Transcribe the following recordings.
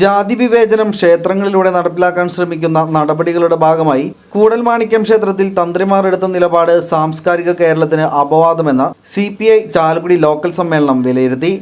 ജാതി വിവേചനം ക്ഷേത്രങ്ങളിലൂടെ നടപ്പിലാക്കാൻ ശ്രമിക്കുന്ന നടപടികളുടെ ഭാഗമായി കൂടൽമാണിക്യം ക്ഷേത്രത്തിൽ തന്ത്രിമാർ എടുത്ത നിലപാട് സാംസ്കാരിക കേരളത്തിന് അപവാദമെന്ന് C P I Chalakudy local സമ്മേളനം വിലയിരുത്തി.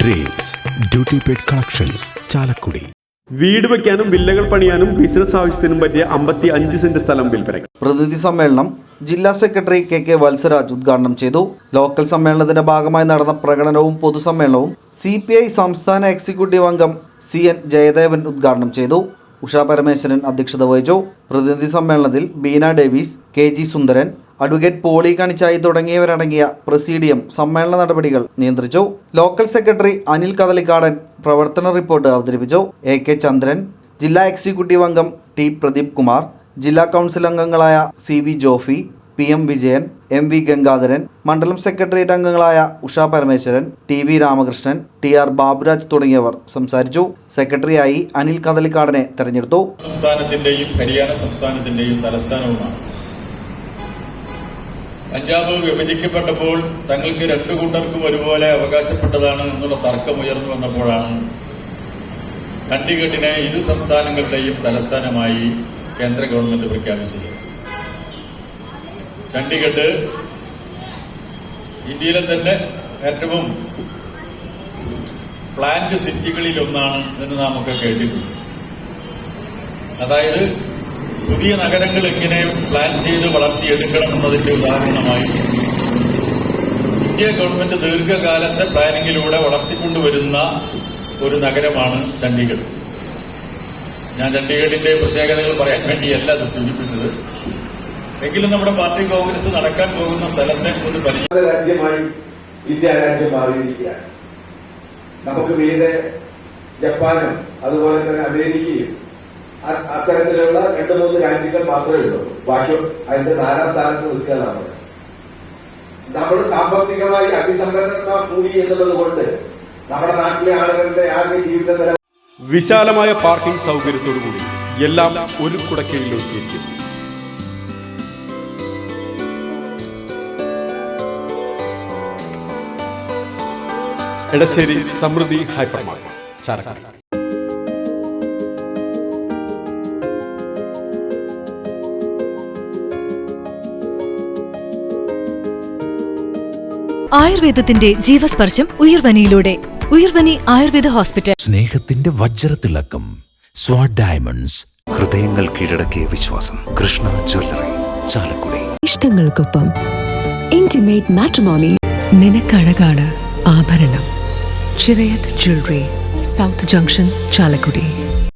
Dreams duty collections Chalakudy. വീട് വയ്ക്കാനും വില്ലകൾ പണിയാനും ബിസിനസ് ആവശ്യത്തിനും പറ്റിയ അമ്പത്തി അഞ്ച് സെന്റ് സ്ഥലം വിൽപ്പനയ്ക്ക്. പ്രതിനിധി സമ്മേളനം ജില്ലാ സെക്രട്ടറി കെ കെ വത്സരാജ് ഉദ്ഘാടനം ചെയ്തു. ലോക്കൽ സമ്മേളനത്തിന്റെ ഭാഗമായി നടന്ന പ്രകടനവും പൊതുസമ്മേളനവും സി പി ഐ സംസ്ഥാന എക്സിക്യൂട്ടീവ് അംഗം സി എൻ ജയദേവൻ ഉദ്ഘാടനം ചെയ്തു. ഉഷ പരമേശ്വരൻ അധ്യക്ഷത വഹിച്ചു. പ്രതിനിധി സമ്മേളനത്തിൽ Beena Davis K G Sundaran advocate Poly Kanichayi തുടങ്ങിയവരടങ്ങിയ presidium സമ്മേളന നടപടികൾ നിയന്ത്രിച്ചു. ലോക്കൽ സെക്രട്ടറി അനിൽ കദളിക്കാടൻ പ്രവർത്തന റിപ്പോർട്ട് അവതരിപ്പിച്ചു. എ കെ ചന്ദ്രൻ ജില്ലാ എക്സിക്യൂട്ടീവ് അംഗം ടി പ്രദീപ് കുമാർ ജില്ലാ കൗൺസിൽ അംഗങ്ങളായ C V Jofy P M Vijayan M V Gangadharan മണ്ഡലം സെക്രട്ടേറിയറ്റ് അംഗങ്ങളായ Usha Parameswaran T V Ramakrishnan T R Baburaj തുടങ്ങിയവർ സംസാരിച്ചു. സെക്രട്ടറിയായി അനിൽ കദലിക്കാടനെ തെരഞ്ഞെടുത്തു. സംസ്ഥാനത്തിന്റെയും ഹരിയാന സംസ്ഥാനത്തിന്റെയും തലസ്ഥാനവുമാണ്. പഞ്ചാബ് വിഭജിക്കപ്പെട്ടപ്പോൾ തങ്ങൾക്ക് രണ്ടു കൂട്ടർക്കും ഒരുപോലെ അവകാശപ്പെട്ടതാണ് എന്നുള്ള തർക്കം ഉയർന്നു വന്നപ്പോഴാണ് ചണ്ഡീഗഡിനെ ഇരു സംസ്ഥാനങ്ങളുടെയും തലസ്ഥാനമായി കേന്ദ്ര ഗവൺമെന്റ് പ്രഖ്യാപിച്ചത്. ചണ്ഡീഗഡ് ഇന്ത്യയിലെ തന്നെ ഏറ്റവും പ്ലാന്റ് സിറ്റികളിൽ ഒന്നാണ് എന്ന് നാമൊക്കെ കേട്ടിട്ടുണ്ട്. അതായത് പുതിയ നഗരങ്ങൾ എങ്ങനെ പ്ലാൻ ചെയ്ത് വളർത്തിയെടുക്കണം എന്നതിന്റെ ഉദാഹരണമായി ഇന്ത്യ ഗവൺമെന്റ് ദീർഘകാലത്തെ പ്ലാനിങ്ങിലൂടെ വളർത്തിക്കൊണ്ടുവരുന്ന ഒരു നഗരമാണ് ചണ്ഡീഗഡ്. ഞാൻ ചണ്ഡീഗഡിന്റെ പ്രത്യേകതകൾ പറയാൻ വേണ്ടിയല്ല അത് സൂചിപ്പിച്ചത്. എങ്കിലും നമ്മുടെ പാർട്ടി കോൺഗ്രസ് നടക്കാൻ പോകുന്ന സ്ഥലത്തെ ഒന്ന് പരിഹാര രാജ്യമായി ഇന്ത്യ രാജ്യം മാറിയിരിക്കുകയാണ്. നമുക്ക് മീതെ ജപ്പാനും അതുപോലെ തന്നെ അമേരിക്കയും അത്തരത്തിലുള്ള രണ്ട് മൂന്ന് രാജ്യങ്ങൾ മാത്രമേ ഉള്ളൂ. ബാക്കി അതിന്റെ നാലാം സ്ഥാനത്ത് നിൽക്കുക നമ്മൾ സാമ്പത്തികമായി അഭിസമ്പന്നത കൂടി എന്നുള്ളത് കൊണ്ട് നമ്മുടെ നാട്ടിലെ ആളുകളുടെ ആകെ ജീവിത വിശാലമായ പാർക്കിംഗ് സൗകര്യത്തോടുകൂടി എല്ലാം ഒരു കുടക്കീഴിൽ എടശ്ശേരി സമൃദ്ധി ഹൈപ്പർ മാർക്കറ്റ് ആയുർവേദത്തിന്റെ ജീവസ്പർശം ഉയർവനിയിലൂടെ. ഉയർവനി ആയുർവേദ ഹോസ്പിറ്റൽ. സ്നേഹത്തിന്റെ വജ്രത്തിളക്കം സ്വാഡ് ഡയമണ്ട്സ്. ഹൃദയങ്ങൾ കീഴടക്കിയ വിശ്വാസം. കൃഷ്ണ ജ്വല്ലറി ചാലക്കുടി. ഇഷ്ടങ്ങൾക്കൊപ്പം ഇന്റിമേറ്റ് മാട്രിമോണി നിനക്കഴകാണ് ആഭരണം. Chirayath jewellery south junction Chalakudy.